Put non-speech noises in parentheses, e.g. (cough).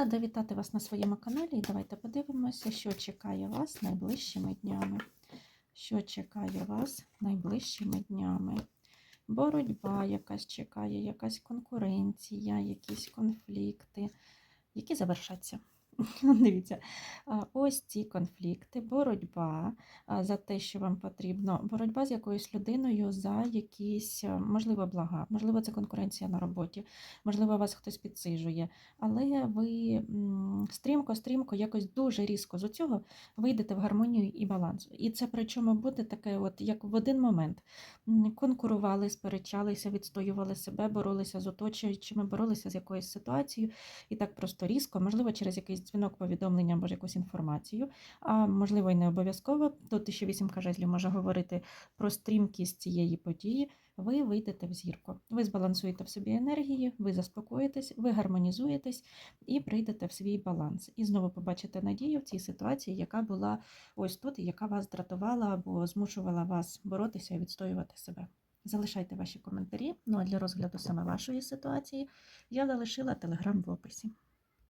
Рада вітати вас на своєму каналі і давайте подивимося, що чекає вас найближчими днями. Що чекає вас найближчими днями? Боротьба якась чекає, якась конкуренція, якісь конфлікти, які завершаться. (laughs) Дивіться, ось ці конфлікти, боротьба за те, що вам потрібно, боротьба з якоюсь людиною за якісь, можливо, блага, можливо, це конкуренція на роботі, можливо, вас хтось підсижує, але ви стрімко-стрімко, якось дуже різко з цього вийдете в гармонію і баланс. І це причому буде таке, от як в один момент. Конкурували, сперечалися, відстоювали себе, боролися з оточуючими, боролися з якоюсь ситуацією, і так просто різко, можливо, через якийсь дзвінок, повідомлення або ж якусь інформацію, а можливо, і не обов'язково. Ще вісім кажезлів може говорити про стрімкість цієї події. Ви вийдете в зірку. Ви збалансуєте в собі енергії, ви заспокоїтесь, ви гармонізуєтесь і прийдете в свій баланс. І знову побачите надію в цій ситуації, яка була ось тут, і яка вас дратувала або змушувала вас боротися і відстоювати себе. Залишайте ваші коментарі. Ну а для розгляду саме вашої ситуації я залишила телеграм в описі.